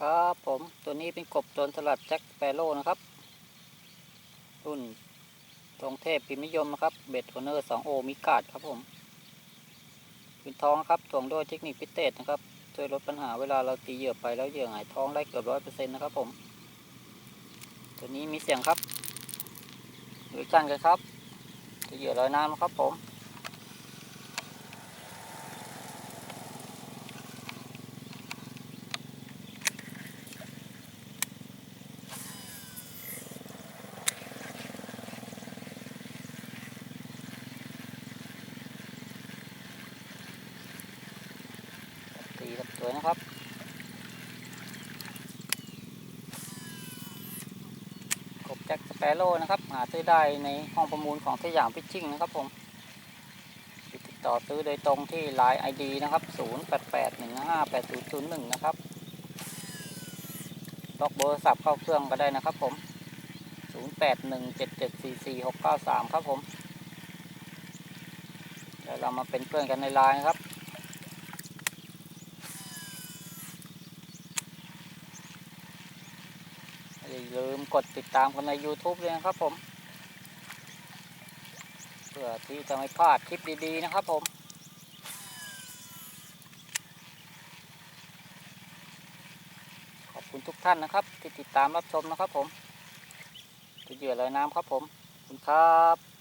ครับผมตัวนี้เป็นกบโจนสลัดแจ็คแปโร่นะครับ รุ่นตรงเทพพิมพ์นิยมนะครับ เบ็ดโทเนอร์สองโอมีกาดครับผมเป็นท้องครับถ่วงด้วยเทคนิคพิเศษนะครับ ช่วยลดปัญหาเวลาเราตีเหยื่อไปแล้วเหยื่อหายท้องได้เกือบร้อยเปอร์เซ็นต์นะครับผม ตัวนี้มีเสียงครับหรือกันกันครับตีเหยื่อลอยน้ำนะครับผม ตีกับสวยนะครับกบแจ็คสเปโร่นะครับ หาซื้อได้ในห้องประมูลของสยามพิชชิ่งนะครับผมติดต่อซื้อโดยตรงที่ Line ID นะครับ 088158001นะครับล็อกเบอร์สับเข้าเครื่องก็ได้นะครับผม 0817744693 ครับผมเดี๋ยวเรามาเป็นเพื่อนกันในไลน์ครับ อย่า ลืมกดติดตามกันใน YouTube เลยนะครับผม เพื่อที่จะไม่พลาดคลิปดีๆนะครับผมขอบคุณทุกท่านนะครับ ที่ติดตามรับชมนะครับผมตัวเหยื่อลอยน้ำครับผม คุณครับ